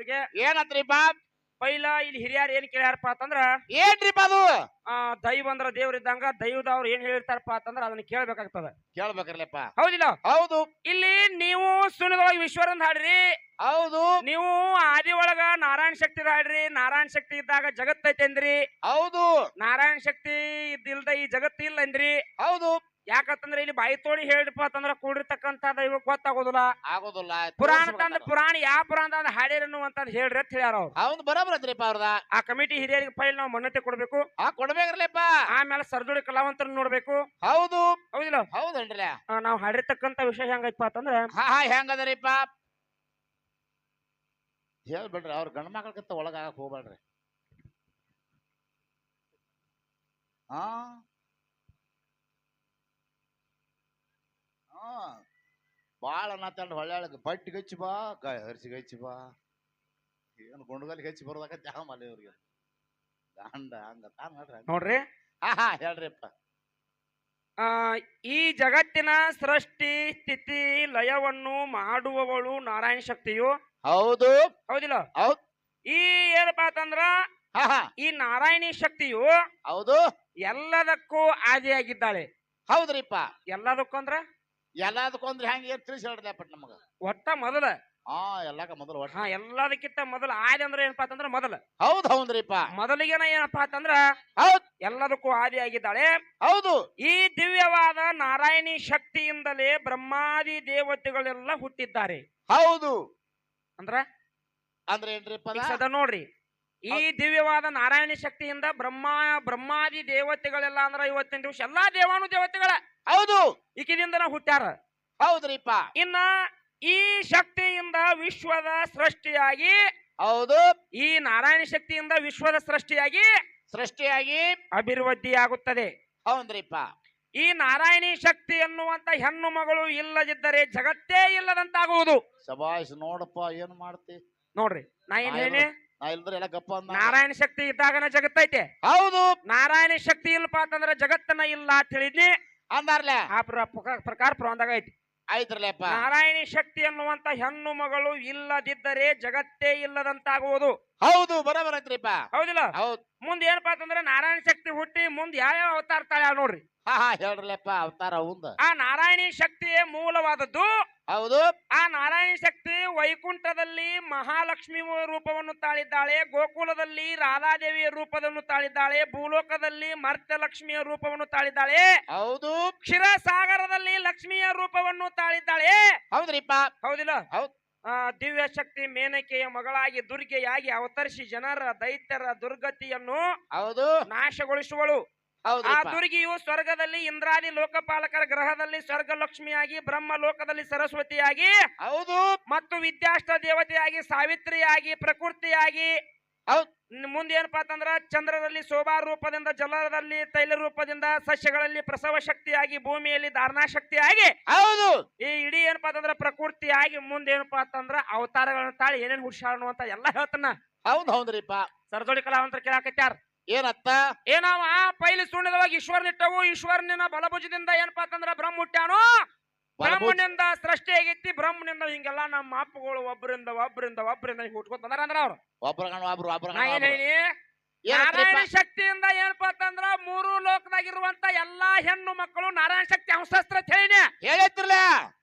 ಅವ್ರಿಗೆ ಏನಂತ್ರಿಪ್ಪ ಪೈಲ ಇಲ್ಲಿ ಹಿರಿಯರ್ ಏನ್ ಕೇಳ್ಯಾರಪ್ಪ ಅಂತಂದ್ರ ಏನ್ರಿಪ್ಪ ಅದು ಆ ದೈವ ಅಂದ್ರ ದೇವ್ರ ಇದ್ದಂಗ ದೈವದವ್ರು ಏನ್ ಹೇಳಿರ್ತಾರಪ್ಪ ಅಂತಂದ್ರ ಅದನ್ನ ಕೇಳ್ಬೇಕಾಗ್ತದ. ಕೇಳ್ಬೇಕ್ರಲ್ಲಪ್ಪ ಹೌದಿಲ್ಲ? ಹೌದು. ಇಲ್ಲಿ ನೀವು ಸುಣ್ಣದೊಳಗೆ ವಿಶ್ವರಂದ್ ಹಾಡ್ರಿ. ಹೌದು. ನೀವು ಆದಿ ಒಳಗ ನಾರಾಯಣ ಶಕ್ತಿ ಹಾಡ್ರಿ. ನಾರಾಯಣ ಶಕ್ತಿ ಇದ್ದಾಗ ಜಗತ್ತೈತೆ ಅಂದ್ರಿ ಹೌದು. ನಾರಾಯಣ ಶಕ್ತಿ ಇದ್ದಿಲ್ದ ಈ ಜಗತ್ತಿಲ್ಲ ಅಂದ್ರಿ ಹೌದು. ಯಾಕಂತಂದ್ರೆ ಇಲ್ಲಿ ಬಾಯಿ ತೋಡಿ ಹೇಳಿಪ್ಪ ಅಂತಂದ್ರೆ ಕೂಡಿರ್ತಕ್ಕಂತ ಇವಾಗ ಗೊತ್ತಾಗೋದಿಲ್ಲ. ಆಗೋದಿಲ್ಲ ಪುರಾಣ ತಂದ ಪುರಾಣ ಯಾವ ಪುರಾಣ ಅಂದ ಹಾಡಿರನ್ನು ಅಂತ ಹೇಳ್ರಿ ಅಂತ ಹೇಳ್ಯಾರ ಅವ್ರು. ಹೌದು ಬರೋಬರ್ ಅದ್ರಿಪ್ಪ ಅವ್ರದ. ಆ ಕಮಿಟಿ ಹಿರಿಯರಿಗೆ ಫೈಲ್ ನಾವು ಮನ್ನತೆ ಕೊಡ್ಬೇಕು. ಆ ಕೊಡ್ಬೇಕ್ರಲ್ಲಪ್ಪ. ಆಮೇಲೆ ಸರ್ಜೋಡಿ ಕಲಾವಂತರ ನೋಡ್ಬೇಕು. ಹೌದು. ಹೌದಿಲ್ಲ? ಹೌದಲ್ರಿ ನಾವು ಹಾಡಿರ್ತಕ್ಕಂತ ವಿಷಯ ಹೆಂಗೈತಪ್ಪ ಅಂತಂದ್ರ ಹಾ ಹಾ ಹೆಂಗದರಿಪ್ಪ? ಹೇಳ್ಬಿಡ್ರಿ ಅವ್ರ ಗಂಡ ಮಕ್ಕಳಕ್ಕಿಂತ ಒಳಗಾಗಕ್ ಹೋಗ್ಬೇಡ್ರಿ ಹಾ ಬಾಳ ತಂಡ ಹೊಳ್ಯಾಳ ಬಟ್ಟಿಗೆ ಹಚ್ಚಿ ಬಾ ಗ ಹರಿಸಿಗೆ ಹಚ್ಚಿ ಬಾ. ಏನು ಗುಂಡಗಲ್ಲಿ ಹಚ್ಚಿ ಬರೋದಾಗ ಜಾಮ ಅಲ್ಲಿ ಇವ್ರಿಗೆ. ಗಾಂಡ ಹಂಗ ತಾನ್ ನೋಡ್ರಿ. ಹಾ ಹಾ ಹೇಳ್ರಿಪ್ಪ. ಆ ಈ ಜಗತ್ತಿನ ಸೃಷ್ಟಿ ಸ್ಥಿತಿ ಲಯವನ್ನು ಮಾಡುವವಳು ನಾರಾಯಣ ಶಕ್ತಿಯು. ಹೌದು. ಹೌದಿಲ್ಲ? ಹೌದ್. ಈ ಏನಪ್ಪಾ ಅಂತಂದ್ರ ಹಾ ಹಾ. ಈ ನಾರಾಯಣಿ ಶಕ್ತಿಯು ಹೌದು. ಎಲ್ಲದಕ್ಕೂ ಆದಿಯಾಗಿದ್ದಾಳೆ. ಹೌದ್ರಿಪ್ಪ. ಎಲ್ಲದಕ್ಕೂ ಅಂದ್ರ? ಎಲ್ಲದಕ್ಕೊಂದ್ರೆ ಹೆಂಗೆ ತಿಳಿಸಿ ಪಟ್ ನಮಗ? ಒಟ್ಟ ಮೊದಲ. ಹಾ ಎಲ್ಲಾಕ ಮೊದಲು ಒಟ್ಟ. ಹಾ ಎಲ್ಲದಕ್ಕಿಂತ ಮೊದಲ. ಆದಿ ಅಂದ್ರೆ ಏನಪ್ಪಾ ಅಂತಂದ್ರ ಮೊದಲ. ಹೌದ್ ಹೌದ್ರಿಪ್ಪ. ಮೊದಲಿಗೆನ ಏನಪ್ಪಾ ಅಂತಂದ್ರ ಹೌದ್. ಎಲ್ಲದಕ್ಕೂ ಆದಿಯಾಗಿದ್ದಾಳೆ ಹೌದು. ಈ ದಿವ್ಯವಾದ ನಾರಾಯಣಿ ಶಕ್ತಿಯಿಂದಲೇ ಬ್ರಹ್ಮಾದಿ ದೇವತೆಗಳೆಲ್ಲ ಹುಟ್ಟಿದ್ದಾರೆ. ಹೌದು. ಅಂದ್ರ? ಅಂದ್ರೆ ಏನ್ರಿಪ್ಪ ಅದ? ಸದ ನೋಡ್ರಿ. ಈ ದಿವ್ಯವಾದ ನಾರಾಯಣಿ ಶಕ್ತಿಯಿಂದ ಬ್ರಹ್ಮ ಬ್ರಹ್ಮಾದಿ ದೇವತೆಗಳೆಲ್ಲ ಅಂದ್ರ ಇವತ್ತಿನ ದಿವಸ ಎಲ್ಲಾ ದೇವಾನು ದೇವತೆಗಳ. ಹೌದು. ಈಕಿದಿಂದ ಹುಟ್ಟ್ಯಾರ. ಹೌದ್ರಿಪ್ಪ. ಇನ್ನ ಈ ಶಕ್ತಿಯಿಂದ ವಿಶ್ವದ ಸೃಷ್ಟಿಯಾಗಿ ಹೌದು. ಈ ನಾರಾಯಣ ಶಕ್ತಿಯಿಂದ ವಿಶ್ವದ ಸೃಷ್ಟಿಯಾಗಿ ಸೃಷ್ಟಿಯಾಗಿ ಅಭಿವೃದ್ಧಿಯಾಗುತ್ತದೆ. ಹೌದ್ರಿಪ್ಪ. ಈ ನಾರಾಯಣಿ ಶಕ್ತಿ ಎನ್ನುವಂತ ಹೆಣ್ಣು ಮಗಳು ಇಲ್ಲದಿದ್ದರೆ ಜಗತ್ತೇ ಇಲ್ಲದಂತಾಗುವುದು. ಸಬಾಯಿಸ್ ನೋಡಪ್ಪ ಏನ್ ಮಾಡ್ತಿ? ನೋಡ್ರಿ ನಾ ಏನ್. ಹೇಳಿ? ನಾ ಇಲ್ದ್ರೆ ಎಲ್ಲ ಗಪ್ಪ ಅಂದ. ನಾರಾಯಣ ಶಕ್ತಿ ಇದ್ದಾಗನ ಜಗತ್ತೈತೆ. ಹೌದು. ನಾರಾಯಣ ಶಕ್ತಿ ಇಲ್ಲಪ್ಪ ಅಂತಂದ್ರೆ ಜಗತ್ತನ ಇಲ್ಲ ಅಂತ ಹೇಳಿದ್ನಿ. ಅಂದಾರ್ಲೆ? ಆ ಪ್ರ- ಪ್ರಕ- ಪ್ರಕಾರ ಪ್ರಬಂಧದಾಗ ಐತಿ. ಆಯ್ತ್ರಲ್ಲಪ್ಪ ನಾರಾಯಣಿ ಶಕ್ತಿ ಅನ್ನುವಂತ ಹೆಣ್ಣು ಮಗಳು ಇಲ್ಲದಿದ್ದರೆ ಜಗತ್ತೇ ಇಲ್ಲದಂತಾಗುವುದು. ಹೌದು ಬರೋಬರ್ ಐತ್ರಿಪ್ಪ. ಹೌದಿಲ್ಲ? ಹೌದ್. ಮುಂದೆ ಏನಪ್ಪಾ ಅಂತಂದ್ರೆ ನಾರಾಯಣ ಶಕ್ತಿ ಹುಟ್ಟಿ ಮುಂದೆ ಯಾವ್ಯಾವ ಅವತಾರ ತಾಳೆ ನೋಡ್ರಿ? ಹಾ ಹಾ ಹೇಳ್ರಲ್ಲಪ್ಪ ಅವತಾರ ಅವಂದ. ಆ ನಾರಾಯಣಿ ಶಕ್ತಿಯೇ ಮೂಲವಾದದ್ದು. ಹೌದು. ಆ ನಾರಾಯಣ ಶಕ್ತಿ ವೈಕುಂಠದಲ್ಲಿ ಮಹಾಲಕ್ಷ್ಮಿ ರೂಪವನ್ನು ತಾಳಿದ್ದಾಳೆ ಗೋಕುಲದಲ್ಲಿ ರಾಧಾದೇವಿಯ ರೂಪವನ್ನು ತಾಳಿದ್ದಾಳೆ ಭೂಲೋಕದಲ್ಲಿ ಮರ್ತ್ಯಲಕ್ಷ್ಮಿಯ ರೂಪವನ್ನು ತಾಳಿದ್ದಾಳೆ. ಹೌದು. ಕ್ಷೀರಸಾಗರದಲ್ಲಿ ಲಕ್ಷ್ಮಿಯ ರೂಪವನ್ನು ತಾಳಿದ್ದಾಳೆ. ಹೌದ್ರಿಪ್ಪ. ಹೌದಿಲ್ಲ? ಹೌದ್. ಆ ದಿವ್ಯ ಶಕ್ತಿ ಮೇನಕೆಯ ಮಗಳಾಗಿ ದುರ್ಗೆಯಾಗಿ ಅವತರಿಸಿ ಜನರ ದೈತ್ಯರ ದುರ್ಗತಿಯನ್ನು ಹೌದು. ನಾಶಗೊಳಿಸುವಳು. ಆ ದುರ್ಗಿಯು ಸ್ವರ್ಗದಲ್ಲಿ ಇಂದ್ರಾದಿ ಲೋಕಪಾಲಕರ ಗ್ರಹದಲ್ಲಿ ಸ್ವರ್ಗ ಲಕ್ಷ್ಮಿಯಾಗಿ ಬ್ರಹ್ಮ ಲೋಕದಲ್ಲಿ ಸರಸ್ವತಿಯಾಗಿ ಹೌದು. ಮತ್ತು ವಿದ್ಯಾಷ್ಟ ದೇವತೆಯಾಗಿ ಸಾವಿತ್ರಿಯಾಗಿ ಪ್ರಕೃತಿಯಾಗಿ ಹೌದ್. ಮುಂದೆ ಏನಪ್ಪಾ ಅಂತಂದ್ರ ಚಂದ್ರದಲ್ಲಿ ಶೋಭಾ ರೂಪದಿಂದ ಜಲದಲ್ಲಿ ತೈಲ ರೂಪದಿಂದ ಸಸ್ಯಗಳಲ್ಲಿ ಪ್ರಸವ ಶಕ್ತಿಯಾಗಿ ಭೂಮಿಯಲ್ಲಿ ಧಾರಣಾ ಶಕ್ತಿಯಾಗಿ ಹೌದು. ಈ ಇಡೀ ಏನಪ್ಪ ಅಂತಂದ್ರ ಪ್ರಕೃತಿಯಾಗಿ ಮುಂದೆ ಏನಪ್ಪಾ ಅಂತಂದ್ರ ಅವತಾರಗಳನ್ನ ತಾಳಿ ಏನೇನ್ ಹುಷಾರ ಅಂತ ಎಲ್ಲ ಹೇಳ್ತಾನ. ಹೌದ್ ಹೌದ್ರಿಪ್ಪ. ಸರದೋಳಿ ಕಲಾವಂತರ ಕೇಳಾಕತ್ಯಾರ. ಏನತ್ತ? ಏನಾವ? ಪೈಲಿ ಸುಣ್ಣದವಾಗಿ ಈಶ್ವರನಿಟ್ಟವು ಈಶ್ವರನಿನ ಬಲಭುಜದಿಂದ ಏನಪ್ಪಾ ಅಂತಂದ್ರ ಬ್ರಹ್ಮ ಹುಟ್ಟ್ಯಾನು? ಬ್ರಹ್ಮನಿಂದ ಸೃಷ್ಟಿ ಆಗೈತಿ ಬ್ರಹ್ಮನಿಂದ ಹಿಂಗೆಲ್ಲ ನಮ್ಮ ಅಪ್ಪಗಳು ಒಬ್ಬರಿಂದ ಒಬ್ಬರಿಂದ ಒಬ್ಬರಿಂದ ಹುಟ್ಕೊತಾರ ಅಂದ್ರ ಅವ್ರು. ಒಬ್ರು ನಾ ಒಬ್ರಗಣ ಏನ್ ಹೇಳಿ ನಾರಾಯಣ ಶಕ್ತಿಯಿಂದ ಏನಪ್ಪಾ ಅಂತಂದ್ರ ಮೂರು ಲೋಕದಾಗಿರುವಂತ ಎಲ್ಲಾ ಹೆಣ್ಣು ಮಕ್ಕಳು ನಾರಾಯಣ ಶಕ್ತಿ ಅಂಶಸ್ತ್ರ ಅಂತ ಹೇಳಿನಿ. ಹೇಳೈತ್ರಲ್ಲ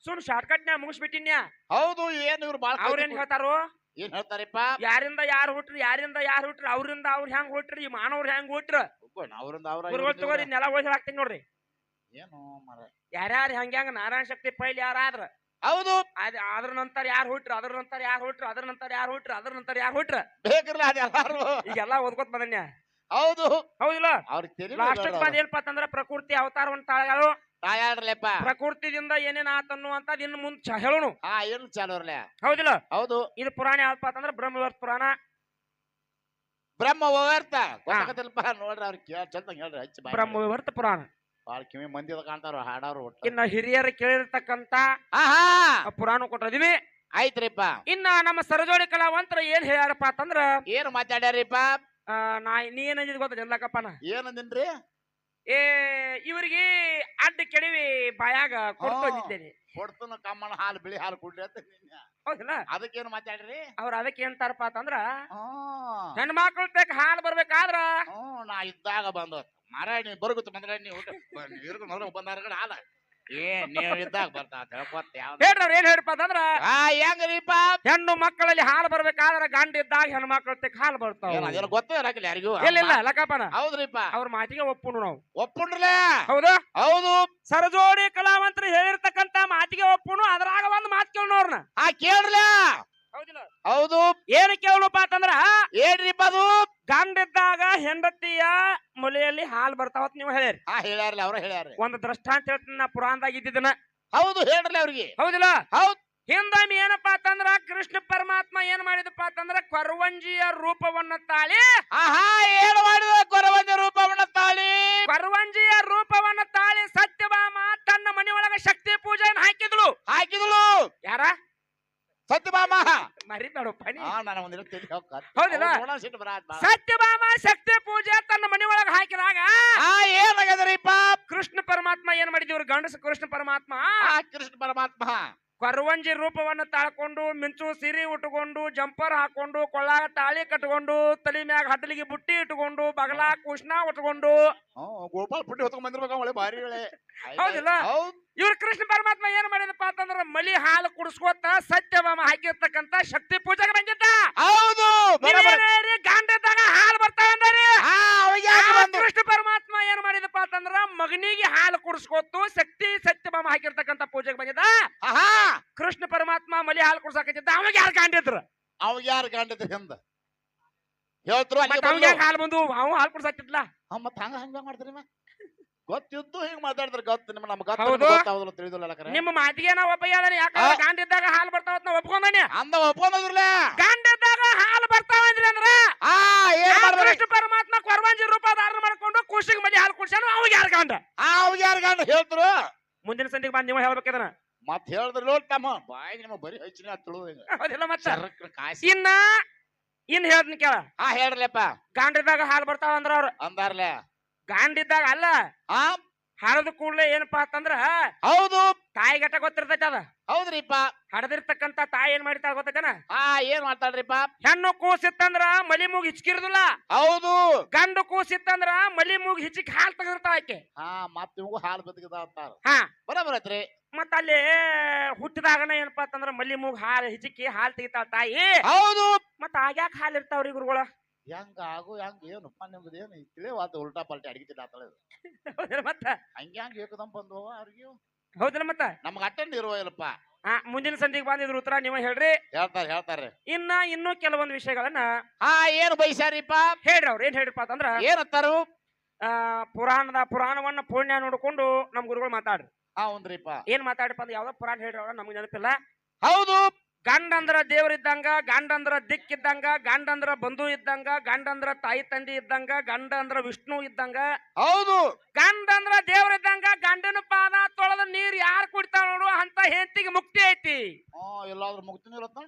ಸುಮ್ ಶಾರ್ಟ್ಕಟ್ ನ್ಯಾ ಮುಗಿಸ್ಬಿಟ್ಟಿನ್ಯಾ ಹೌದು ಏನ್ ಇವ್ರು ಬಾಳ ಅವ್ರೇನ್ ಹೇಳ್ತಾರೋ? ಏನ್ ಹೇಳ್ತಾರಪ್ಪ? ಯಾರಿಂದ ಯಾರು ಹುಟ್ರಿ ಯಾರಿಂದ ಯಾರು ಹುಟ್ರಿ ಅವ್ರಿಂದ ಅವ್ರ ಹೆಂಗ್ ಹುಟ್ರಿ ಈ ಮಾನವ್ರ ಹೆಂಗ್ ಹುಟ್ರ? ಅವ್ರಿಂದ ಅವ್ರ ಗುರುಗಳು ತಗೋರಿ ನೆಲ ಹೋಗಿ ಹಾಕ್ತೀನಿ ನೋಡ್ರಿ. ಏನು ಮರ. ಯಾರ್ಯಾರು ಹಂಗ್ಯಾಂಗ ನಾರಾಯಣ ಶಕ್ತಿ ಪೈಲ್ ಯಾರಾದ್ರ? ಹೌದು. ಅದ್ ಅದ್ರ ನಂತರ ಯಾರು ಹುಟ್ರ ಅದ್ರ ನಂತರ ಯಾರು ಹುಟ್ರ ಅದ್ರ ನಂತರ ಯಾರು ಹುಟ್ರ ಅದ್ರ ನಂತರ ಯಾರು ಹುಟ್ರ? ಬೇಕ್ರಲ್ಲ ಅದೆಲ್ಲಾರು ಈಗೆಲ್ಲ ಓದ್ಕೊತ ಬಂದನ್ಯ? ಹೌದು. ಹೌದಿಲ್ಲ? ಅವ್ರಿಗೆ ಲಾಸ್ಟ್ ಬಂದ ಏನಪ್ಪಾ ಅಂತಂದ್ರ ಪ್ರಕೃತಿ ಅವತಾರವನ್ನ ತಾಳಗಳು. ತಾಯಾಡ್ರಲ್ಲಪ್ಪ ಪ್ರಕೃತಿದಿಂದ ಏನೇನ್ ಆತನ್ನುವಂತದ್ ಇನ್ ಮುಂದ್ ಹೇಳೋಣ. ಹಾ ಏನು ಚಾಲೋರ್ಲೆ ಹೌದಿಲ್ಲ? ಹೌದು. ಇದು ಪುರಾಣ ಯಾವ್ದಪ್ಪ ಅಂತಂದ್ರ ಬ್ರಹ್ಮವರ್ತ ಪುರಾಣ. ಬ್ರಹ್ಮ ವಿವರ್ತ. ಗೊತ್ತಾಗತ್ತಿಲ್ಲಪ್ಪ ನೋಡ್ರಿ ಅವ್ರಿಗೆ ಕೇಳ ಚಂದ ಹೇಳ್ರಿ ಹಚ್ಚಿ ಬ್ರಹ್ಮ ಬ್ರಹ್ಮವರ್ತ ಪುರಾಣ. ಬಾಳ ಕಿವಿ ಮಂದಿ ಅದ ಕಾಣ್ತಾರ ಹಾಡಾರು ಒಟ್ಟ. ಇನ್ನ ಹಿರಿಯರು ಕೇಳಿರ್ತಕ್ಕಂತ ಆಹಾ! ಪುರಾಣ ಕೊಟ್ಟಿದೀವಿ ಆಯ್ತ್ರಿಪ್ಪ. ಇನ್ನ ನಮ್ಮ ಸರಜೋಡಿ ಕಲಾವಂತರ ಏನ್ ಹೇಳ್ಯಾರಪ್ಪ ಅಂತಂದ್ರ ಏನು ಮಾತಾಡ್ಯಾರಿಪ್ಪ? ಆ, ನಾ ನೀ ಏನಂದಿದ್ ಗೊತ್ತ ಏನಂದಿನ್ರಿ ಏ ಇವ್ರಿಗೆ ಅಡ್ಡ ಕೆಡವಿ ಬಾಯಾಗ ಕೊಟ್ಟು ಹಾ. ಬಂದಿದ್ದೇನೆ ಕೊಡ್ತನ ಕಮ್ಮನ ಹಾಲು ಬಿಳಿ ಹಾಲು ಕುಡ್ರಿ ಅಂತ ನಿನ್ನೆ. ಹೌದಿಲ್ಲ? ಅದಕ್ಕೇನು ಮಾತಾಡ್ರಿ? ಅವ್ರ ಅದಕ್ಕೆ ಏನಂತಾರಪ್ಪ ಅಂತಂದ್ರ ಹೆಣ್ಮಕ್ಳು ಹೆಣ್ಮಕ್ಳ ಹಾಲು ಬರ್ಬೇಕಾದ್ರ ನಾ ಇದ್ದಾಗ ಬಂದ ಮಾರಾಯ ನೀ ಬರುಗುತ್ತ ಬಂದ್ರೆ ನೀವು ಇರ್ಗು ಮೊದಲು ಬಂದಾರ ಏ ನೀವು ಇದ್ದಾಗ ಬರ್ತಾ ಹೇಳ್ಕೊತ ಯಾವ್ದು? ಹೇಳ್ರಿ ಅವ್ರ ಏನ್ ಹೇಳ್ಪ ಅಂತಂದ್ರ? ಆ ಹೆಂಗ್ರಿಪ್ಪ? ಹೆಣ್ಣು ಮಕ್ಕಳಲ್ಲಿ ಹಾಲು ಬರ್ಬೇಕಾದ್ರೆ ಗಂಡ ಇದ್ದಾಗ ಹೆಣ್ಣು ತೆಗ್ ಹಾಲು ಬರ್ತಾವ. ಏನ್ ಅದೇನೋ ಗೊತ್ತೇ ಇರಕಿಲ್ಲ ಯಾರಿಗೂ. ಇಲ್ಲ ಇಲ್ಲ ಲಕ್ಕಪ್ಪನ. ಹೌದ್ರಿಪ್ಪ. ಅವ್ರ ಮಾತಿಗೆ ನಾವು. ಒಪ್ಪುಂಡ್ರಲೇ? ಹೌದು? ಹೌದು. ಸರಜೋಡಿ ಕಲಾವಂತರು ಹೇಳಿರ್ತಕ್ಕಂತ ಮಾತಿಗೆ ಒಪ್ಪುಣು ಅದ್ರಾಗ ಒಂದು ಮಾತು ಕೇಳೋರ್ನ ಆ ಕೇಳ್ರಲೇ? ಹೌದಿಲ್ಲ? ಹೌದು. ಏನು ಕೇಳೋಣಪ್ಪ ಅಂತಂದ್ರ? ಏನ್ರಿಪ್ಪ ಅದು? ಗಂಡ ಇದ್ದಾಗ ಹೆಂಡತಿಯ ಮೊಲೆಯಲ್ಲಿ ಹಾಲು ಬರ್ತಾವತ್ ನೀವು ಹೇಳಿರಿ ಹಾ ಹೇಳ್ಯಾರಲ್ಲ ಅವ್ರ ಹೇಳ್ಯಾರ ಒಂದು ದೃಷ್ಟಾಂತ ಹೇಳ್ತೀನಿ ನಾ ಪುರಾಣದಾಗ ಇದ್ದಿದ್ದನ ಹೌದು ಹೇಳ್ರಲ್ಲ ಅವ್ರಿಗೆ. ಹೌದಿಲ್ಲ? ಹೌದು. ಹಿಂದೊಮ್ಮೆ ಏನಪ್ಪಾ ಅಂತಂದ್ರ ಕೃಷ್ಣ ಪರಮಾತ್ಮ ಏನ್ ಮಾಡಿದಪ್ಪ ಅಂತಂದ್ರ ಕೊರವಂಜಿಯ ರೂಪವನ್ನ ತಾಳಿ. ಆಹಾ ಏನು ಮಾಡಿದ ಕೊರವಂಜಿ ರೂಪವನ್ನ ತಾಳಿ? ಕೊರವಂಜಿಯ ರೂಪವನ್ನ ತಾಳಿ ಸತ್ಯಭಾಮ ತನ್ನ ಮನೆಯೊಳಗ ಶಕ್ತಿ ಪೂಜೆಯನ್ನು ಹಾಕಿದ್ಳು. ಹಾಕಿದಳು. ಯಾರ? ಸತ್ಯಭಾಮ ಮರಿಬೇಡಪ್ಪ ನೀ. ಹಾ ನಾನು ಒಂದಿನ ಹೋಗ್ಕ ಹೌದಿಲ್ಲ? ಸಿಟ್ಟು ಬರಾತ್ ಬಾ. ಸತ್ಯಭಾಮ ಶಕ್ತಿ ಪೂಜೆ ತನ್ನ ಮನೆಯೊಳಗ ಹಾಕಿದಾಗ ಆ ಏನಾಗ್ಯದ್ರಿಪ್ಪ ಕೃಷ್ಣ ಪರಮಾತ್ಮ ಏನ್ ಮಾಡಿದ್ವಿ ಗಂಡಸ ಕೃಷ್ಣ ಪರಮಾತ್ಮ ಆ ಕೃಷ್ಣ ಪರಮಾತ್ಮ ಕೊರವಂಜಿ ರೂಪವನ್ನು ತಾಳ್ಕೊಂಡು ಮಿಂಚು ಸಿರಿ ಉಟ್ಕೊಂಡು ಜಂಪರ್ ಹಾಕೊಂಡು ಕೊಳ್ಳಾಗ ತಾಳಿ ಕಟ್ಕೊಂಡು ತಲೆ ಮ್ಯಾಗ ಹಡ್ಲಿಗೆ ಬುಟ್ಟಿ ಇಟ್ಕೊಂಡು ಬಗಲ ಕುಷ್ಣ ಉಟ್ಕೊಂಡು ಗೋಪಾಲ್ ಪುಟ್ಟಿ ಹೊತ್ಕೊಂಡ್ ಬಂದಿರ್ಬೇಕ ಒಳ್ಳೆ ಭಾರಿಗಳೇ ಹೌದಿಲ್ಲ? ಹೌದ್. ಇವ್ರ ಕೃಷ್ಣ ಪರಮಾತ್ಮ ಏನ್ ಮಾಡಿದಪ್ಪ ಅಂತಂದ್ರ ಮಲಿ ಹಾಲು ಕುಡಿಸ್ಕೋತ ಸತ್ಯಭಾಮ ಹಾಕಿರ್ತಕ್ಕಂತ ಶಕ್ತಿ ಪೂಜೆಗೆ ಬಂದಿದ್ದ. ಹೌದು ಗಾಂಡದಾಗ ಹಾಲು ಬರ್ತಾವ ಕೃಷ್ಣ ಪರಮಾತ್ಮ ಏನ್ ಮಾಡಿದಪ್ಪ ಅಂತಂದ್ರ ಮಗನಿಗೆ ಹಾಲು ಕುಡಿಸ್ಕೊತು ಶಕ್ತಿ ಸತ್ಯಭಾಮ ಹಾಕಿರ್ತಕ್ಕಂತ ಪೂಜೆಗೆ ಬಂದಿದ್ದ. ಆಹಾ! ಕೃಷ್ಣ ಪರಮಾತ್ಮ ಮಲಿ ಹಾಲು ಕುಡ್ಸಾಕತ್ತಿದ್ದ. ಅವಾಗ ಯಾರು ಗಂಡಿದ್ರು ಅವಾಗ ಯಾರು ಗಂಡದ ಹಿಂದ? ಹೇಳ್ತ್ರು ಹಾಲು ಬಂದು ಅವ ಹಾಲು ಕುಡ್ಸಾಕಿದ್ಲ ಮತ್ತ ಹಂಗ ಹಂಗ ಮಾಡ್ತೀರಿ ಗೊತ್ತಿದ್ದು ಹಿಂಗ್ ಮಾತಾಡ್ತಾರೆ ಗೊತ್ತು? ನಿಮ್ಮ ನಮ್ಗೆ ಹೌದು. ತಿಳಿದಿಲ್ಲ ಕರೆ. ನಿಮ್ಮ ಮಾತಿಗೆ ನಾ ಒಬ್ಬ ಯಾವ್ದಾನ ಯಾಕಂದ್ರೆ ಆ. ಗಂಡ ಇದ್ದಾಗ ಹಾಲು ಬರ್ತಾವ ನಾ ಒಪ್ಕೊಂಡನೆ. ಅಂದ ಒಪ್ಕೊಂಡ್ರಲ್ಲ ಗಂಡ ಇದ್ದಾಗ ಹಾಲು ಬರ್ತಾವ ಅಂದ್ರಿ? ಅಂದ್ರ ಆ ಏನ್ ಆ ಮಾಡ್ಬೇಕು ಕೃಷ್ಣ ಪರಮಾತ್ಮ ಕೊರವಂಜಿ ರೂಪ ಧಾರಣ ಮಾಡ್ಕೊಂಡು ಖುಷಿಗೆ ಮಲಿ ಹಾಲು ಕುಡ್ಸಾನು ಅವಾಗ ಯಾರು ಗಂಡ ಆ ಅವಾಗ ಯಾರು ಗಂಡ ಹೇಳ್ತರು ಮುಂದಿನ ಸಂದಿಗೆ ಬಂದ್ ನೀವು ಹೇಳ್ಬೇಕದನ ಮತ್ ಹೇಳಿದ್ರು ನೋಡ್ ತಮ್ಮ. ಬಾಯಿ ನಿಮ್ಮ ಬರೀ ಹೆಚ್ಚಿನ ತುಳು ಹಿಂಗ ಹೌದಿಲ್ಲ ಮತ್ತ? ಚರಕ್ರ ಕಾಸಿ. ಇನ್ನ ಇನ್ ಹೇಳ್ತೀನಿ ಕೇಳ. ಆ ಹೇಳ್ರಲ್ಲಪ್ಪ. ಗಂಡ ಇದ್ದಾಗ ಹಾಲು ಬರ್ತಾವ ಅಂದ್ರ ಅವ್ರು. ಅಂದಾರ್ಲೆ. ಗಂಡ ಇದ್ದಾಗ ಅಲ್ಲ ಆ ಹಡದ ಕೂಡ್ಲೆ ಏನಪ್ಪಾ ಅಂತಂದ್ರ ಹೌದು. ತಾಯಿ ಗಟ್ಟ ಗೊತ್ತಿರ್ತೈತಿ ಅದ. ಹೌದ್ರಿಪ್ಪ. ಹಡದಿರ್ತಕ್ಕಂತ ತಾಯಿ ಏನ್ ಮಾಡಿರ್ತಾಳ ಗೊತ್ತೇನ? ಆ ಏನ್ ಮಾಡ್ತಾಳ್ರಿಪ್ಪ? ಹೆಣ್ಣು ಕೂಸಿತ್ತಂದ್ರ ಮಲಿ ಮೂಗ್ ಹಿಚ್ಕಿರುದಿಲ್ಲ. ಹೌದು. ಗಂಡು ಕೂಸಿತ್ತಂದ್ರ ಮಲಿ ಮೂಗ್ ಹಿಚ್ಚಿಕ್ ಹಾಲ್ ತೆಗೆದಿರ್ತಾವ ಆಕೆ. ಹಾ ಮತ್ ಇವು ಹಾಲು ಬದುಕಿದ ಅಂತಾರ ಹಾ. ಬರೋಬರ್ ಐತ್ರಿ ಮತ್ತ ಅಲ್ಲಿ ಹುಟ್ಟಿದಾಗನ ಏನಪ್ಪಾ ಅಂತಂದ್ರ ಮಲ್ಲಿ ಮೂಗ್ ಹಾಲ್ ಹಿಚಿಕಿ ಹಾಲ್ ತೆಗಿತಾಳ ತಾಯಿ. ಹೌದು. ಮತ್ತ ಆಗ್ಯಾಕ ಹಾಲ್ ಇರ್ತಾವ್ರಿ ಗುರುಗಳ. ಹೆಂಗ ಆಗು ಹೆಂಗ ಏನಪ್ಪ ನಿಮ್ದು ಏನು ತಿಳಿವಾತ ಉಲ್ಟಾ ಪಲ್ಟಿ ಅಡಿಗೆ ಆತಳ ಹೌದಿಲ್ಲ ಮತ್ತ? ಹಂಗೆ ಹಂಗ ಏಕದಂ ಬಂದವ ಅವ್ರಿಗೆ. ಹೌದಿಲ್ಲ ಮತ್ತ? ನಮ್ಗ ಅಟೆಂಡ್ ಇರುವ ಇಲ್ಲಪ್ಪ. ಹಾ ಮುಂದಿನ ಸಂಧಿಗೆ ಬಂದಿದ್ರು ಉತ್ತರ ನೀವ ಹೇಳ್ರಿ. ಹೇಳ್ತಾರ ಹೇಳ್ತಾರೆ. ಇನ್ನ ಇನ್ನೂ ಕೆಲವೊಂದು ವಿಷಯಗಳನ್ನ ಹಾ ಏನು ಬೈಸಾರಿಪ್ಪ? ಹೇಳ್ರಿ ಅವ್ರ ಏನ್ ಹೇಳ್ರಿಪ್ಪ ಅಂತಂದ್ರ ಏನತ್ತಾರು ಆ ಪುರಾಣದ ಪುರಾಣವನ್ನ ಪುಣ್ಯ ನೋಡ್ಕೊಂಡು ನಮ್ ಗುರುಗಳು ಮಾತಾಡ್ರಿ. ಹಾ ಒಂದ್ರಿಪ್ಪ ಏನ್ ಮಾತಾಡಪ್ಪ ಅಂದ್ರೆ ಯಾವ್ದೋ ಪುರಾಣ ಹೇಳ್ರಿ ಅವ್ರ ನಮ್ಗೆ ನೆನಪಿಲ್ಲ. ಹೌದು. ಗಂಡ ಅಂದ್ರ ಗಂಡಂದ್ರ ದಿಕ್ಕಿದ್ದಂಗ ಗಂಡಂದ್ರ ಗಂಡಂದ್ರ ಬಂಧು ಇದ್ದಂಗ ಗಂಡಂದ್ರ ತಾಯಿ ತಂದೆ ಇದ್ದಂಗ ಗಂಡ ಅಂದ್ರ ವಿಷ್ಣು ಇದ್ದಂಗ. ಹೌದು. ಗಂಡಂದ್ರ ಅಂದ್ರ ದೇವ್ರಿದ್ದಂಗ ಗಂಡನ ಪಾದ ತೊಳೆದ ನೀರ್ ಯಾರು ಕುಡಿತಾವ ನೋಡು ಅಂತ ಹೆಂಡತಿಗೆ ಮುಕ್ತಿ ಐತಿ. ಗಂಡಂದ್ರ ಎಲ್ಲಾದ್ರೂ ಇರತ್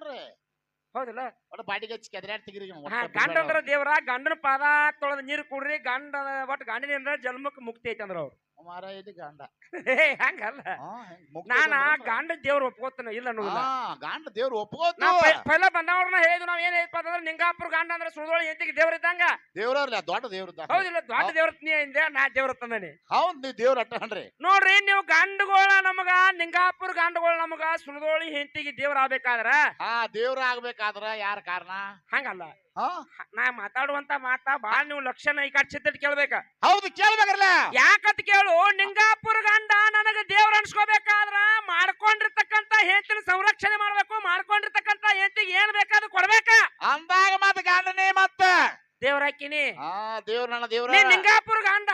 ಹೌದಿಲ್ಲ? ಒಟ್ಟು ಬಾಡಿಗೆ ಹಚ್ಚಿ ಕೆದರಾಡ್ ತೆಗಿರಿ ನೀವು. ಹಾ ಒಟ್ಟು ಗಂಡ ಬಿಡ್ಬೇಡ ಅಂದ್ರ ದೇವ್ರ ಗಂಡನ ಪಾದ ತೊಳೆದ ನೀರ್ ಕುಡ್ರಿ ಗಂಡ ಒಟ್ಟು ಗಂಡನಿಂದ ಜನ್ಮಕ್ಕೆ ಮುಕ್ತಿ ಐತಿ ಅಂದ್ರ ಅವ್ರು. ಮಾರ ಇದು ಗಂಡ ಹೇ, ಹಂಗಲ್ಲ ನಾನ ಗಾಂಡ ದೇವ್ರ ಒಪ್ಕೋತಾನ ಇಲ್ಲ ಅನ್ನೋದಿಲ್ಲ ಗಂಡ ದೇವ್ರು ಒಪ್ಕೋತು ನಾ ಪೈಲ ಬಂದವ್ರನ್ನ ಹೇಳಿದ್ವಿ ನಾವ್ ಏನ್ ಹೇಳ್ಪ ಅಂತಂದ್ರೆ ನಿಂಗಾಪುರ ಗಂಡ ಅಂದ್ರೆ ಸುಳ್ದೊಳ ಎಂತಿಗೆ ದೇವ್ರ ಇದ್ದಂಗ. ದೇವ್ರಲ್ಲ ದೊಡ್ಡ ದೇವ್ರ ಹೌದಿಲ್ಲ ದೊಡ್ಡ ದೇವ್ರ ನೀ ಹಿಂದೆ ನಾ ದೇವ್ರ ತಂದನಿ ಹೌದ್ ನೀ ದೇವ್ರ ಅಟ್ಟಣ್ರಿ ನೋಡ್ರಿ ನೀವು ಗಂಡುಗಳ ನಮಗ ನಿಂಗಾಪುರ ಗಂಡುಗಳು ನಮಗ ಸುಳ್ದೋಳಿ ಹೆಂಡತಿಗೆ ದೇವ್ರ ಆಗ್ಬೇಕಾದ್ರ? ಹಾ ದೇವ್ರ ಆಗ್ಬೇಕಾದ್ರ ಯಾರ ಕಾರಣ? ಹಂಗಲ್ಲ. ನಾ ಮಾತಾಡುವಂತ ಮಾತಾ ಬಾಳ್ ನೀವು ಲಕ್ಷಣ ಈ ಕಟ್ ಚಿತ್ತಿಟ್ ಕೇಳ್ಬೇಕ. ಹೌದು ಕೇಳ್ಬೇಕಲ್ಲ ಯಾಕತ್ ಕೇಳು ನಿಂಗಾಪುರ ಗಂಡ ನನಗ ದೇವ್ರ ಅನ್ಸ್ಕೋಬೇಕಾದ್ರ ಮಾಡ್ಕೊಂಡಿರ್ತಕ್ಕಂತ ಹೆಂಡತಿನ ಸಂರಕ್ಷಣೆ ಮಾಡ್ಬೇಕು ಮಾಡ್ಕೊಂಡಿರ್ತಕ್ಕಂತ ಹೆಂಡತಿಗೆ ಏನ್ ಬೇಕಾದ್ರೂ ಕೊಡ್ಬೇಕ. ಅಂದಾಗ ಮತ್ ಗಂಡನೇ ಮತ್ತ. ದೇವ್ರ ಹಾಕಿನಿ. ದೇವ್ರ ನನ್ನ ದೇವ್ರ. ನಿಂಗಾಪುರ ಗಂಡ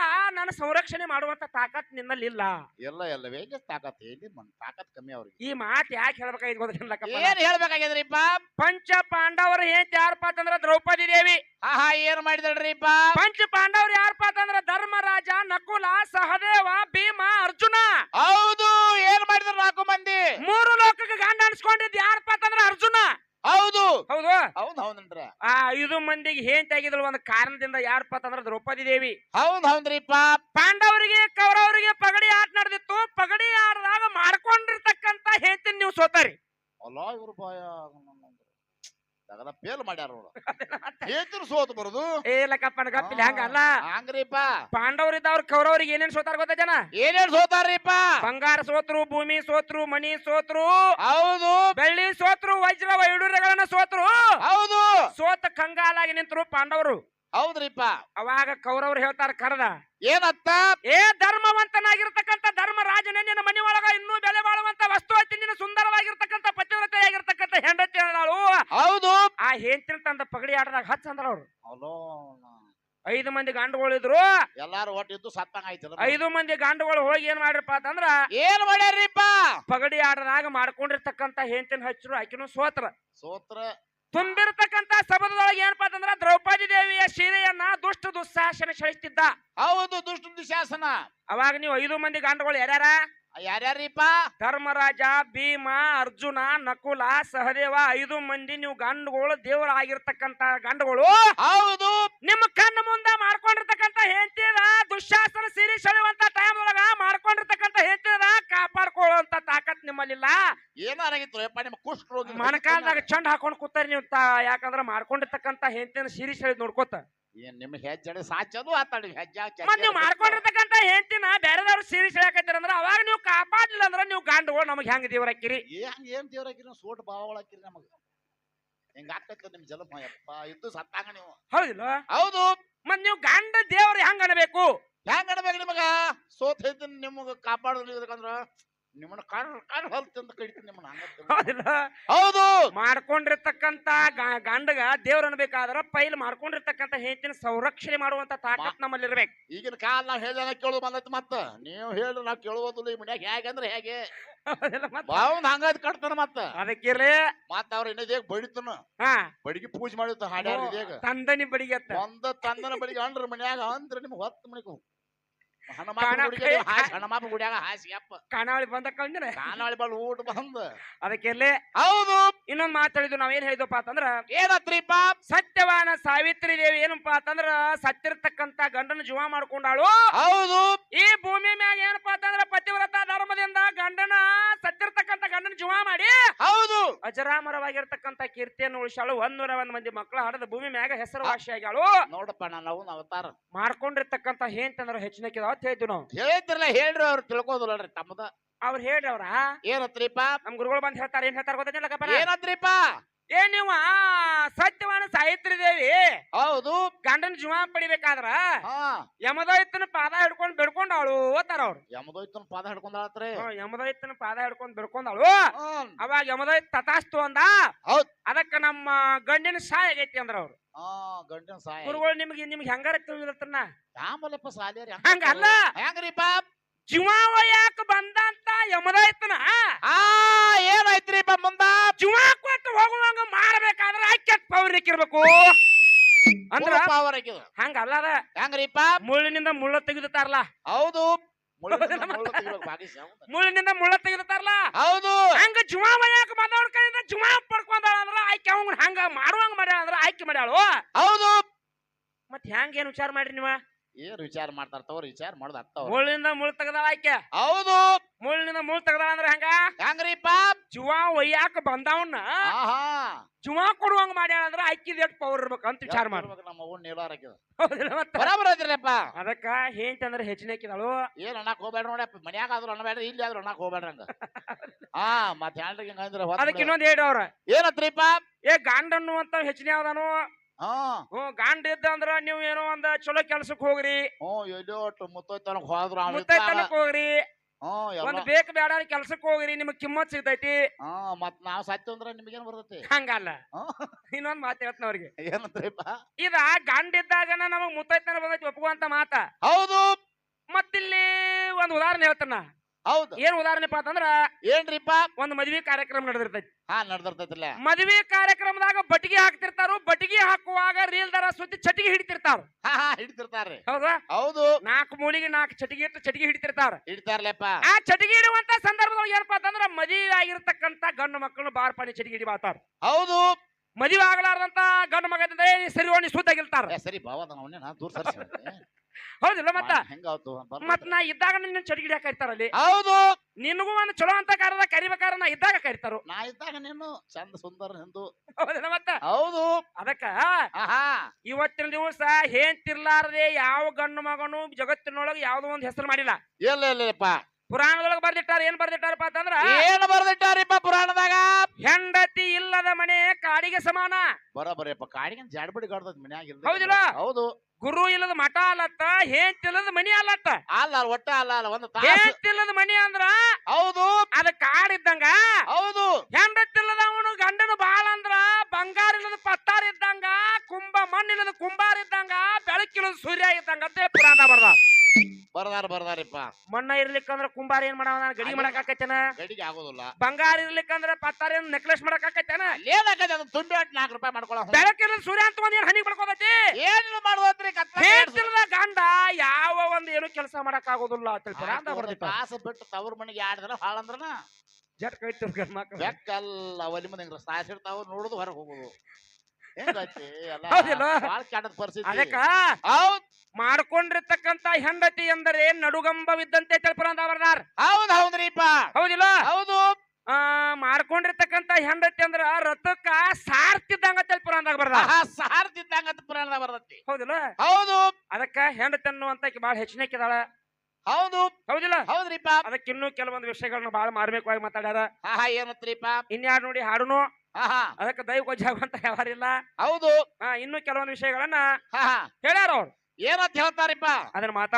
ಸಂರಕ್ಷಣೆ ಮಾಡುವಂತ ತಾಕತ್ ನಿನ್ನಲ್ಲಿ ಇಲ್ಲ ಎಲ್ಲ ಎಲ್ಲ ವೇಗ ತಾಕತ್ ಎಲ್ಲಿ ಮನ್ ತಾಕತ್ ಕಮ್ಮಿ ಅವ್ರಿಗೆ. ಈ ಮಾತು ಯಾಕೆ ಹೇಳ್ಬೇಕಾಗಿದ್ ಗೊತ್ತಿಲ್ಲ ಏನ್ ಹೇಳ್ಬೇಕಾಗ್ಯದ್ರಿಪ್ಪ ಪಂಚ ಪಾಂಡವರು ಏನ್ ಯಾರಪ್ಪ ಅಂತಂದ್ರ ದ್ರೌಪದಿ ದೇವಿ. ಹಾ ಹಾ ಏನ್ ಮಾಡಿದಳ್ರಿಪ್ಪ ಪಂಚ ಪಾಂಡವ್ರು ಯಾರಪ್ಪ ಅಂತಂದ್ರ ಧರ್ಮರಾಜ ನಕುಲ ಸಹದೇವ ಭೀಮ ಅರ್ಜುನ. ಹೌದು ಏನ್ ಮಾಡಿದ್ರು ನಾಲ್ಕು ಮಂದಿ? ಮೂರು ಲೋಕಕ್ಕೆ ಗಂಡ ಅನ್ಸ್ಕೊಂಡಿದ್ ಯಾರಪ್ಪ ಅಂತಂದ್ರ ಅರ್ಜುನ. ಹೌದು. ಹೌದು? ಹೌದ್ ಹೌದನ್ರ ಆ ಐದು ಮಂದಿಗೆ ಹೆಂಡತಿ ಆಗಿದ್ರು ಒಂದು ಕಾರಣದಿಂದ ಯಾರಪ್ಪ ಅಂತಂದ್ರ ದ್ರೌಪದಿ ದೇವಿ. ಹೌದ್ ಹೌದ್ರಿಪ್ಪ. ಪಾಂಡವರಿಗೆ ಕೌರವರಿಗೆ ಪಗಡಿ ಆಟ ನಡೆದಿತ್ತು ಪಗಡಿ ಆಟದಾಗ ಮಾಡ್ಕೊಂಡಿರ್ತಕ್ಕಂತ ಹೆಂಡತಿನ ನೀವು ಸೋತಾರಿ ಅಲ್ಲ ಇವ್ರು ಬಾಯ ತಗದ ಪೇಲ್ ಮಾಡ್ಯಾರ ಸೋತು ಬರುದು? ಏ ಗಪ್ಪಿಲ್ಲ ಹಂಗಲ್ಲ. ಹಂಗ್ರಿಪ್ಪ. ಪಾಂಡವ್ರ ಇದ್ದವ್ರ ಕೌರವ್ರಿಗೆ ಏನೇನ್ ಸೋತಾರ ಗೊತ್ತಾ ಜನ? ಏನೇನ್ ಸೋತಾರ್ರಿಪ್ಪ? ಬಂಗಾರ ಸೋತ್ರು ಭೂಮಿ ಸೋತ್ರು ಮಣಿ ಸೋತ್ರು ಹೌದು. ಬೆಳ್ಳಿ ಸೋತ್ರು ವಜ್ರ ವೈಡೂರ್ಯಗಳನ್ನ ಸೋತ್ರು. ಹೌದು. ಸೋತ ಕಂಗಾಲಾಗಿ ನಿಂತರು ಪಾಂಡವರು. ಹೌದ್ರಿಪ್ಪ. ಅವಾಗ ಕೌರವ್ರು ಹೇಳ್ತಾರ ಕರದ ಏನತ್ತ? ಏ ಧರ್ಮವಂತನಾಗಿರ್ತಕ್ಕಂಥ ಧರ್ಮರಾಜನೇ ನಿನ್ನ ಮನೆ ಒಳಗ ಇನ್ನೂ ಬೆಲೆ ಬಾಳುವಂತ ವಸ್ತು ಐತಿ ನಿನ್ನ ಸುಂದರವಾಗಿರ್ತಕ್ಕಂಥ ಪತಿವ್ರತೆಯಾಗಿರ್ತಕ್ಕಂಥ ಹೆಂಡತಿ ಅನ್ನೋಳು ಹೌದು ಆ ಹೆಂಡತಿನ ತಂದ ಪಗಡಿ ಆಟದಾಗ ಹಚ್ಚ ಅಂದ್ರ ಅವ್ರು. ಅಲೋ ಐದು ಮಂದಿ ಗಂಡುಗಳಿದ್ರು ಎಲ್ಲಾರು ಒಟ್ಟಿದ್ದು ಸತ್ತಂಗ ಆಯ್ತಲ್ಲ ಐದು ಮಂದಿ ಗಂಡುಗಳು ಹೋಗಿ ಏನ್ ಮಾಡ್ರಪ್ಪ ಅಂತಂದ್ರ ಏನ್ ಮಾಡ್ಯಾರಿಪ್ಪ ಪಗಡಿ ಆಟದಾಗ ಮಾಡ್ಕೊಂಡಿರ್ತಕ್ಕಂತ ಹೆಂಡತಿನ ಹಚ್ಚರು ಆಕಿನೂ ಸೋತ್ರ. ಸೋತ್ರ. ತುಂಬಿರ್ತಕ್ಕಂಥ ಸಭದೊಳಗೆ ಏನಪ್ಪಾ ಅಂತಂದ್ರ ದ್ರೌಪದಿ ದೇವಿಯ ಸೀರೆಯನ್ನ ದುಷ್ಟ ದುಸ್ಸಾಹಸನ ಸಳಿಸ್ತಿದ್ದ ಹೌದು ದುಷ್ಟ ದುಶಾಸನ ಅವಾಗ ನೀವು ಐದು ಮಂದಿ ಗಂಡುಗಳು ಯಾರ್ಯಾರ? ಯಾರ್ಯಾರಿಪ್ಪ? ಧರ್ಮರಾಜ ಭೀಮ ಅರ್ಜುನ ನಕುಲ ಸಹದೇವ ಐದು ಮಂದಿ ನೀವು ಗಂಡುಗಳು ದೇವರಾಗಿರ್ತಕ್ಕಂತ ಗಂಡುಗಳು. ಹೌದು. ನಿಮ್ಮ ಕಣ್ಣು ಮುಂದೆ ಮಾಡ್ಕೊಂಡಿರ್ತಕ್ಕಂತ ಹೆಂಡತಿದ ದುಶ್ಯಾಸನ ಸಿರಿ ಸೆಳೆಯುವಂತ ಟೈಮ್ ಒಳಗ ಮಾಡ್ಕೊಂಡಿರ್ತಕ್ಕಂತ ಹೆಂಡತಿದ ಕಾಪಾಡ್ಕೊಳ್ಳುವಂತ ತಾಕತ್ ನಿಮ್ಮಲ್ಲಿಲ್ಲ. ಏನಾರಾಗಿತ್ತು ಯಪ್ಪ ನಿಮ್ಮ ಕುಷ್ಠ ರೋಗ ಚಂಡ್ ಹಾಕೊಂಡ್ ಕೂತಾರಿ ನೀವು ತಾ ಯಾಕಂದ್ರ ಮಾಡ್ಕೊಂಡಿರ್ತಕ್ಕಂತ ಹೆಂಡತಿನ ಸಿರಿ ಸೆಳೆದ್ ನೋಡ್ಕೋತ. ಏನ್ ನಿಮ್ ಹೆಜ್ಜೆ ಸಾಚದು ಆತಾಡಿ ಹೆಜ್ಜೆ ಮತ್ ನೀವು ಮಾಡ್ಕೊಂಡಿರ್ತಕ್ಕಂತ ಹೆಂಡತಿನ ಬೇರೆದವ್ರು ಸೀರೆ ಸೆಳೆಯಕತ್ತೀರ ಅಂದ್ರ ಅವಾಗ ನೀವು ಕಾಪಾಡ್ಲಿಲ್ಲ ಅಂದ್ರ ನೀವು ಗಂಡುಗಳು ನಮಗ್ ಹೆಂಗ್ ದೇವರಾಕಿರಿ? ಏನ್ ಏನ್ ದೇವ್ರಾಕಿರಿ ಸೋಟ್ ಬಾವಳಾಕಿರಿ ನಮಗ. ಹಿಂಗ ಆಗ್ತೈತ ನಿಮ್ ಜಲಮ ಯಪ್ಪ ಇದ್ದು ಸತ್ತಾಗ ನೀವು. ಹೌದಿಲ್ಲ? ಹೌದು. ಮತ್ ನೀವು ಗಂಡ ದೇವ್ರ ಹೆಂಗ್ ಅನ್ಬೇಕು? ಹೆಂಗ್ ಅನ್ಬೇಕು ನಿಮಗ? ಸೋತ್ ನಿಮ್ಗ ನಿಮಗ ಕಾಪಾಡೋದ್ರ ನಿಮ್ಮನ್ನ ಕಾರ್ ಕಾರ್ ಹೊಲ್ತಂದು ಕಡಿತೀನಿ ನಿಮ್ಮನ್ನ ಹಂಗ. ಹೌದಿಲ್ಲ? ಹೌದು! ಮಾಡ್ಕೊಂಡಿರ್ತಕ್ಕಂತ ಗ- ಗಂಡಗ ದೇವ್ರ ಅನ್ಬೇಕಾದ್ರ ಪೈಲ್ ಮಾಡ್ಕೊಂಡಿರ್ತಕ್ಕಂತ ಹೆಂಡತಿನ ಸಂರಕ್ಷಣೆ ಮಾಡುವಂತ ತಾಕತ್ ನಮ್ಮಲ್ಲಿ ಇರ್ಬೇಕು ಈಗಿನ ಕಾಲ ನಾವ್ ಹೇಳ ಕೇಳೋದು ಬಂದೈತಿ ಮತ್ತ. ನೀವು ಹೇಳ್ರಿ ನಾವ್ ಕೇಳುವುದಿಲ್ಲ ಈ ಮನ್ಯಾಗ. ಹೇಗೆ ಅಂದ್ರೆ ಹೇಗೆ? ಹೌದಿಲ್ಲ ಮತ್ತ? ಬಾವುನ್ ಹಂಗದ್ ಕಟ್ತಾನ ಮತ್ತ. ಅದಕ್ಕಿರ್ಲಿ. ಮತ್ತ ಅವ್ರ ಇನ್ನದೇಗ ಬಡಿತನ. ಹಾ. ಬಡಿಗೆ ಪೂಜೆ ಮಾಡಿತ್ತ ಹಾಡ್ಯಾರ ಇದೇಗ. ತಂದನಿ ಬಡಿಗೆತ್ತ. ಒಂದ ತಂದನ ಬಡಿಗೆ ಅಂದ್ರ ಮನ್ಯಾಗ ಅಂದ್ರ ನಿಮ್ಗೆ ಹೊತ್ತು ಮಣಿಕು ಹಣಮಾಪ ಗುಡಿಯಾಗ ಹಾಸಿ ಅಪ್ಪ. ಕಾನಾವಳಿ ಬಂದ ಕಂಡ್ರೆ ಬಂದು ಊಟ ಬಂದ. ಅದಕ್ಕೆಲ್ಲೇ? ಹೌದು. ಇನ್ನೊಂದ್ ಮಾತಾಡಿದ್ವು ನಾವೇನ್ ಹೇಳಿದ್ವಪ್ಪ ಅಂತಂದ್ರ ಏನತ್ರಿಪ್ಪ ಸತ್ಯವಾನ ಸಾವಿತ್ರಿ ದೇವಿ ಏನಪ್ಪಾ ಅಂತಂದ್ರ ಸತ್ತಿರ್ತಕ್ಕಂತ ಗಂಡನ ಜೀವ ಮಾಡ್ಕೊಂಡಾಳು. ಹೌದು. ಈ ಭೂಮಿ ಮ್ಯಾಗ ಏನಪ್ಪಾ ಅಂತಂದ್ರ ಪತಿವ್ರತ ಧರ್ಮದಿಂದ ಗಂಡನ ಸತ್ತಿರ್ತಕ್ಕಂತ ಗಂಡನ ಜೀವ ಮಾಡಿ ಹೌದು. ಅಜರಾಮರವಾಗಿರ್ತಕ್ಕಂತ ಕೀರ್ತಿಯನ್ನು ಉಳಿಸಾಳು ಒಂದೂರ ಒಂದ್ ಮಂದಿ ಮಕ್ಕಳು ಹಾಡದ ಭೂಮಿ ಮ್ಯಾಗ ಹೆಸರುವಾಸಿಯಾಗ್ಯಾಳು ನೋಡಪ್ಪ ನಾನು ಅವ್ನ ಅವತಾರ. ಮಾಡ್ಕೊಂಡಿರ್ತಕ್ಕಂತ ಹೇಂತಂದ್ರ ಹೆಚ್ಚಿನ ಅಂತ ಹೇಳ್ತೀವಿ ನಾವು. ಹೇಳಿದ್ರಲ್ಲ ಹೇಳ್ರಿ ಅವ್ರು ತಿಳ್ಕೋದಿಲ್ಲರಿ ತಮ್ಮದ ಅವ್ರು ಹೇಳ್ರಿ ಅವ್ರ. ಏನತ್ರಿಪ್ಪ? ನಮ್ ಗುರುಗಳು ಬಂದ್ ಹೇಳ್ತಾರೆ ಏನ್ ಹೇಳ್ತಾರ ಗೊತ್ತಿಲ್ಲ ಏನತ್ರಿಪ್ಪ? ಏ ನೀವು ಸತ್ಯವಾನ ಸಾಯಿತ್ರಿ ದೇವಿ ಹೌದು. ಗಂಡನ ಜೀವ ಪಡಿಬೇಕಾದ್ರ ಯಮದೈತನ ಪಾದ ಹಿಡ್ಕೊಂಡ್ ಬಿಡ್ಕೊಂಡಾಳು ಓತಾರ ಅವ್ರು. ಯಮದೋಯ್ತನ ಪಾದ ಹಿಡ್ಕೊಂಡ್ರಿ ಯಮದೈತನ ಪಾದ ಹಿಡ್ಕೊಂಡ್ ಬಿಡ್ಕೊಂಡಾಳು ಅವಾಗ ಯಮದೈತ್ ತಥಾಸ್ತು ಅಂದ ಹೌದ್. ಅದಕ್ಕ ನಮ್ಮ ಗಂಡಿನ ಸಾಯ ಆಗೈತಿ ಅಂದ್ರ ಅವ್ರು. ಗಂಡಿನ ಸಾಯ ಗುರುಗಳು ನಿಮ್ಗೆ ನಿಮ್ಗೆ ಹೆಂಗಾರ ತಿಳಿದಿರ್ತನ ಸಾಲಿಯರಿ ಹೆಂಗ್ರಿ ಹೆಂಗ್ರಿಪ್ಪ ಜೀವ ಯಾಕ ಬಂದಂತ ಯಮದೈತನ ಆ? ಏನಾಯ್ತ್ರಿಪ್ಪ ಮುಂದ? ಜುವಾ ಕೊಟ್ಟು ಹೋಗುವಂಗ ಮಾಡ್ಬೇಕಾದ್ರ ಪವರ್ ಇಕ್ಕಿರ್ಬೇಕು. ಅಂದ್ರ ಪವರ್ ಹಾಕಿದ ಹಂಗಲ್ಲ ಅದ ಹೆಂಗ್ರಿಪ್ಪ? ಮುಳ್ಳಿನಿಂದ ಮುಳ್ಳ ತೆಗೆದುತ್ತಾರಲ್ಲ ಹೌದು. ಮುಳ್ಳಿನಿಂದ ಮುಳ್ಳು ಮತ್ತೆ? ತೆಗಿಬೇಕು ಮುಳ್ಳಿನಿಂದ ಮುಳ್ಳ ತೆಗೆದುತ್ತಾರಲ್ಲ ಹೌದು. ಹಂಗ ಜುಮಾ ಯಾಕ ಬಂದವಳ ಕೈಯಿಂದ ಜುಮಾ ಪಡ್ಕೊಂಡಾಳ ಅಂದ್ರ ಆಯ್ಕೆ ಅವಂಗ ಹಂಗ ಮಾಡುವಂಗ ಮಾಡ್ಯಾಳ ಅಂದ್ರ ಆಯ್ಕೆ ಮಾಡ್ಯಾಳು. ಹೌದು. ಮತ್ ಹೆಂಗ ಏನ್ ವಿಚಾರ ಮಾಡ್ರಿ ನೀವ? ಏನ್ ವಿಚಾರ ಮಾಡ್ತಾರ ತವ್ರ ವಿಚಾರ ಮಾಡೋದು ಅತ್ತವ್ರ ಮುಳ್ಳಿಂದ ಮುಳ್ಳು ತೆಗ್ದಾಳ ಆಯ್ಕೆ ಹೌದು. ಮುಳ್ಳಿಂದ ಮುಳ್ಳು ತೆಗ್ದಾಳ ಅಂದ್ರ ಹೆಂಗ? ಹೆಂಗ್ರಿಪ್ಪ ಜುವ ಒಯ್ಯಾಕ ಬಂದವನ್ನ ಆಹಾ. ಜುಮಾ ಕೊಡುವಂಗ ಮಾಡ್ಯಾಳ ಅಂದ್ರ ಆಯ್ಕಿದ ಎಷ್ಟು ಪವರ್ ಇರ್ಬೇಕು ಅಂತ ವಿಚಾರ ಮಾಡ್ಬೇಕು ನಮ್ಮ ಅವ್ವ ನೀಲಾರ ಬರಾಬರ್ ಅದಕ್ಕ ಹೇಂತಂದ್ರ ಹೆಚ್ಚಿನ ಹಾಕಿದಳು ಏನ್ ಅನ್ನಕ್ ಹೋಗ್ಬೇಡ ನೋಡಪ್ಪ ಮನ್ಯಾಗ ಆದ್ರೂ ಅನ್ನಬೇಡ್ರಿ ಇಲ್ಲಿ ಆದ್ರೂ ಅನ್ನಕ್ ಹೋಗ್ಬೇಡ್ರಿ ಹಂಗ. ಹಾ ಮತ್ ಹಿಂಗಂದ್ರೆ ಅದಕ್ಕೆ ಇನ್ನೊಂದ್ ಹೇಳಿ ಅವ್ರ. ಏನತ್ರಿಪ್ಪ? ಏ ಗಾಂಡ್ ಅನ್ನುವಂತ ಹೆಚ್ಚಿನ ಯಾವ್ದಾನು ಹ್ಮ್ ಗಾಂಡ್ ಇದ್ದ ಅಂದ್ರ ನೀವ್ ಏನೋ ಒಂದ್ ಚಲೋ ಕೆಲ್ಸಕ್ ಹೋಗ್ರಿ. ಹ್ಞೂ ಎಲ್ಲೋ ಒಟ್ಟು ಮುತ್ತೈತನಕ್ ಹೋದ್ರು ಅವ್ನು ಮುತ್ತೈತನಕ್ ಹೋಗ್ರಿ. ಎಲ್ಲ. ಒಂದ್ ಬೇಕ ಬೇಡ ಕೆಲ್ಸಕ್ ಹೋಗ್ರಿ ನಿಮಗ್ ಕಿಮ್ಮತ್ ಸಿಗ್ತೈತಿ. ಹಾ ಮತ್ ನಾವ್ ಸತ್ಯ ಅಂದ್ರ ನಿಮಗೇನ್ ಬರ್ತೈತಿ? ಹಂಗಲ್ಲ. ಇನ್ನೊಂದ್ ಮಾತು ಹೇಳ್ತೇನೆ ಅವ್ರಿಗೆ. ಏನಂತ್ರಿಪ್ಪ ಇದ ಗಂಡ ಇದ್ದಾಗನ ನಮಗ್ ಮುತ್ತೈತನ ಬಂದೈತಿ ಒಪ್ಪುವಂತ ಮಾತ. ಹೌದು. ಮತ್ತಿಲ್ಲಿ ಒಂದ್ ಉದಾಹರಣೆ ಹೇಳ್ತಾನ. ಹೌದು. ಏನ್ ಉದಾಹರಣೆಪ್ಪ ಅಂತಂದ್ರ ಏನ್ರಿಪ್ಪ? ಒಂದ್ ಮದ್ವಿ ಕಾರ್ಯಕ್ರಮ ನಡೆದಿರ್ತೈತಿ. ಹಾ ನಡೆದಿರ್ತೈತಿಲ್ಲ ಮದ್ವಿ ಕಾರ್ಯಕ್ರಮದಾಗ ಬಟ್ಟಿಗೆ ಹಾಕ್ತಿರ್ತಾರು ಬಟ್ಟಿಗೆ ಹಾಕುವಾಗ ರೀಲ್ ದರ ಸುದ್ದಿ ಚಟಿಗೆ ಹಿಡಿತಿರ್ತಾರ. ಹಾ ಹಾ ಹಿಡಿತಿರ್ತಾರ್ರಿ. ಹೌದಾ? ಹೌದು. ನಾಲ್ಕು ಮೂಲಿಗೆ ನಾಲ್ಕು ಚಟಿಗೆ ಇಟ್ಟು ಚಟಿಗೆ ಹಿಡಿತಿರ್ತಾರ. ಹಿಡಿತಾರಲ್ಲಪ್ಪ ಆ ಚಟಿಗೆ ಹಿಡುವಂತ ಸಂದರ್ಭದೊಳಗೆ ಏನಪ್ಪಾ ಅಂತಂದ್ರ ಮದ್ವಿ ಆಗಿರ್ತಕ್ಕಂತ ಗಂಡು ಮಕ್ಕಳು ಬಾರ್ ಪಾನಿ ಚಟಿಗೆ ಹಿಡಿಬಾತಾರ ಹೌದು. ಮದುವೆ ಆಗ್ಲಾರ್ದಂತ ಗಂಡು ಮಗ ಸರಿ ಓಣಿ ಸುದ್ದಾಗಿರ್ತಾರ ಏ, ಸರಿ ಬಾವದ ಅವನೇ ನಾ ದೂರ ಸರ್ಸಿ ಹೌದಿಲ್ಲ ಮತ್ತ? ಹೆಂಗಾವ್ತು ಮತ್ ನಾ ಇದ್ದಾಗ ನಿನ್ನ ಚಡಿಗಿಡಿ ಕರಿತಾರ ಅಲ್ಲಿ? ಹೌದು. ನಿನಗೂ ಒಂದು ಚಲೋ ಅಂತ ಕಾರ್ಯದ ಕರಿಬೇಕಾರ ನಾ ಇದ್ದಾಗ ಕರಿತಾರು. ನಾ ಇದ್ದಾಗ ನೀನು ಚಂದ ಸುಂದರ ಹಿಂದೂ. ಹೌದಿಲ್ಲ ಮತ್ತ? ಹೌದು. ಅದಕ್ಕ ಆಹಾ. ಇವತ್ತಿನ ದಿವಸ ಹೇಂತಿರ್ಲಾರದೆ ಯಾವ ಗಂಡು ಮಗನು ಜಗತ್ತಿನೊಳಗೆ ಯಾವ್ದೋ ಒಂದು ಹೆಸರು ಮಾಡಿಲ್ಲ. ಇಲ್ಲ ಇಲ್ಲಪ್ಪ. ಪುರಾಣದೊಳಗೆ ಬರ್ದಿಟ್ಟಾರ ಏನ್ ಬರ್ದಿಟ್ಟಾರಪ್ಪ ಅಂತಂದ್ರ ಏನು ಬರ್ದಿಟ್ಟಾರಿಪ್ಪ ಪುರಾಣದಾಗ? ಹೆಂಡತಿ ಇಲ್ಲದ ಮನೆ ಕಾಡಿಗೆ ಸಮಾನ. ಬರೋಬರಿಯಪ್ಪ ಕಾಡಿಗೆ ಜಾಡ್ಬಿಡಿ ಗಾಡ್ದದ್ ಮನ್ಯಾಗ ಇಲ್ದ ಹೌದಿಲ್ಲ? ಹೌದು. ಗುರು ಇಲ್ಲದ ಮಠ ಅಲ್ಲತ್ತ ಹೇಂತಿಲ್ಲದ ಮನಿ ಅಲ್ಲತ್ತ. ಅಲ್ಲ ಒಟ್ಟ ಅಲ್ಲ ಅಲ್ಲ ಒಂದು ಹೇಂತಿಲ್ಲದ ಮನಿ ಅಂದ್ರ ಹೌದು. ಅದ ಕಾಡಿದ್ದಂಗ ಹೌದು. ಹೆಂಡತಿಲ್ಲದ ಅವನು ಗಂಡನು ಬಾಳ ಅಂದ್ರ ಬಂಗಾರ ಇಲ್ಲದ ಪತ್ತಾರ ಇದ್ದಂಗ ಕುಂಭ ಮಣ್ಣಿಲ್ಲದ ಕುಂಬಾರ ಇದ್ದಂಗ ಬೆಳಕಿಲ್ಲದ ಸೂರ್ಯ ಇದ್ದಂಗ ಅಂತ ಪುರಾಣ ಬರ್ದ ಬರ್ದಾರ ಬರ್ದಾರಿಪ್ಪ. ಮಣ್ಣ ಇರ್ಲಿಕ್ಕಂದ್ರ ಕುಂಬಾರ ಏನ್ ಮಾಡವ ಗಡಿ ಮಾಡಕ್ ಆಕೈತೇನ ಗಡಿಗೆ ಆಗೋದಿಲ್ಲ. ಬಂಗಾರ ಇರ್ಲಿಕ್ಕಂದ್ರ ಪತ್ತಾರ ಏನ್ ನೆಕ್ಲೆಸ್ ಮಾಡಕ್ ಆಕೈತೇನ ಏನಾಗತ್ತೆ ಅದು ತುಂಬಿ ಅಟ್ ನಾಲ್ಕು ರೂಪಾಯಿ ಮಾಡ್ಕೊಳ ಬೆಳಕಿನ ಸೂರ್ಯ ಅಂತ ಒಂದ್ ಏನ್ ಹನಿ ಬಡ್ಕೋದೈತಿ ಏನು ಮಾಡುವಂತ್ರಿ ಹೇಳ್ತಿಲ್ಲದ ಗಂಡ ಯಾವ ಒಂದ್ ಏನು ಕೆಲಸ ಮಾಡಕ್ ಆಗೋದಿಲ್ಲ ಅಂತ ತಾಸ ಬಿಟ್ಟು ತವ್ರ ಮನೆಗೆ ಆಡಿದ್ರ ಹಾಳಂದ್ರನ ಜಟ್ ಮಕ್ಳು. ಬೆಕ್ಕಲ್ಲ ಒಲಿ ಮನೆ ಹಿಂಗ ಸಾಯಿಸಿರ್ತಾವ ನೋಡುದು ಹೊರಗೆ ಹೋಗುದು. ಅದಕ್ಕ ಹೌದ್. ಮಾಡ್ಕೊಂಡಿರ್ತಕ್ಕಂತ ಹೆಂಡತಿ ಎಂದರೆ ನಡುಗಂಬವಿದ್ದಂತೆ ಬರ್ದಾರ್ ಹೌದ್ ಹೌದ್ರಿಪ್ಪ ಹೌದಿಲ್ಲ? ಹೌದು. ಆ ಮಾಡ್ಕೊಂಡಿರ್ತಕ್ಕಂತ ಹೆಂಡತಿ ಅಂದ್ರ ರಥಕ್ಕ ಸಾರ್ತಿದ್ದಂಗ ತಿಳ್ಪುರಾಣದಾಗ ಬರ್ದ ಸಾರ್ತಿದ್ದಂಗ ಪುರಾಣದಾಗ ಬರ್ದತಿ ಹೌದಿಲ್ಲ? ಹೌದು. ಅದಕ್ಕ ಹೆಂಡತಿ ಅನ್ನುವಂತ ಬಾಳ ಹೆಚ್ಚಿನಕ್ಕಿದಾಳ. ಹೌದು. ಹೌದಿಲ್ಲ? ಹೌದ್ರಿಪ್ಪ ಅದಕ್ಕಿನ್ನೂ ಕೆಲವೊಂದು ವಿಷಯಗಳನ್ನ ಬಾಳ ಮಾರ್ಮಿಕವಾಗಿ ಮಾತಾಡ್ಯಾರ. ಏನತ್ರಿಪ್ಪ ಇನ್ಯಾರು ನೋಡಿ ಹಾಡುನು? ಅದಕ್ಕೆ ದೈವ ಜಾಗವಂತ ವ್ಯವಹಾರ ಇಲ್ಲ. ಹೌದು. ಇನ್ನು ಇನ್ನೂ ಕೆಲವೊಂದು ವಿಷಯಗಳನ್ನ ಹೇಳ್ಯಾರ ಅವ್ರು. ಏನಂತ ಹೇಳ್ತಾರಿಪ್ಪ? ಅದನ್ನ ಮಾತಾ